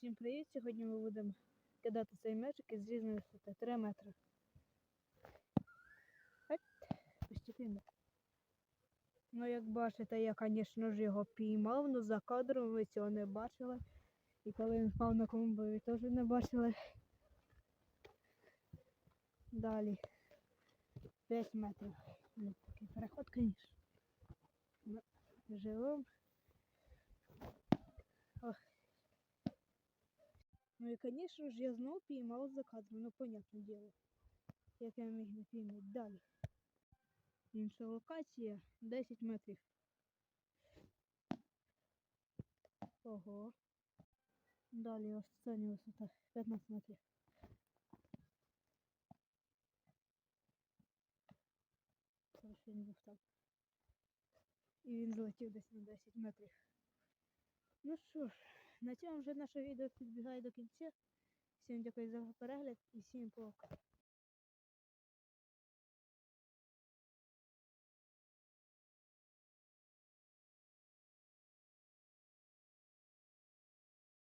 Всім привіт! Сьогодні ми будемо кидати цей м'ячик із різної висоти 3 метри. От, постепенно. Ну, як бачите, я, звісно ж, його піймав, але за кадром ви цього не бачили. І коли він впав на клумбу, ви теж не бачили. Далі. 5 метрів. Ну, такий переход, звісно. Ну, Ну і, звісно ж, я знов піймав за кадром, ну, понятне діло. Як я міг не піймати. Далі. Інша локація 10 метрів. Ого. Далі остання висота 15 метрів. Хорошо він був там. І він злетів десь на 10 метрів. Ну що ж, на цьому вже наше відео підбігає до кінця. Всім дякую за перегляд і всім пока.